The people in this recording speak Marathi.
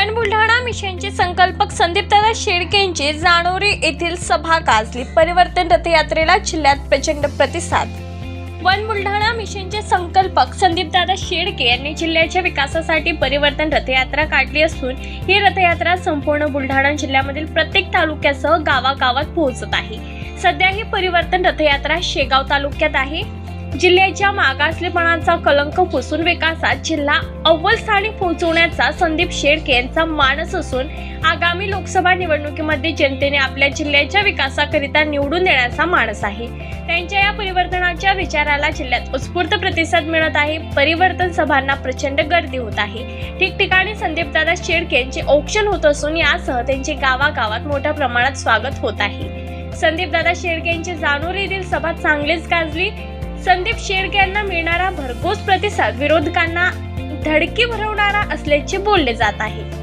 वन बुलढाणा मिशनचे संकल्पक संदीपदादा शेळके यांची जाणोरी येथील सभा गाजली. परिवर्तन रथयात्रेला जिल्ह्यात प्रचंड प्रतिसाद. वन बुलढाणा मिशनचे संकल्पक संदीपदादा शेळके यांनी जिल्ह्याच्या विकासासाठी परिवर्तन रथयात्रा काढली असून ही रथयात्रा संपूर्ण बुलढाणा जिल्ह्यामधील प्रत्येक तालुक्यासह गावागावात पोहोचत आहे. सध्या ही परिवर्तन रथयात्रा शेगाव तालुक्यात आहे. जिल्ह्याच्या मागासलेपणाचा कलंक पुसून विकासात जिल्हा अव्वल स्थानी पोहोचवण्याचा संदीप शेळके यांचा मानस असून आगामी लोकसभा निवडणुकीमध्ये जनतेने आपल्या जिल्ह्याच्या विकासाकरिता निवडून देण्याचा मानस आहे. त्यांच्या या परिवर्तनाच्या विचाराला जिल्ह्यात उत्स्फूर्त प्रतिसाद मिळत आहे. परिवर्तन सभांना प्रचंड गर्दी होत आहे. ठिकठिकाणी संदीपदादा शेळके यांचे औक्षण होत असून यासह त्यांचे गावागावात मोठ्या प्रमाणात स्वागत होत आहे. संदीपदादा शेळके यांची जाणूर येथील सभा चांगलीच गाजली. संदीप शेळके यांना मिळणारा भरघोस प्रतिसाद विरोधकांना धडकी भरवणारा असल्याचे बोलले जात आहे.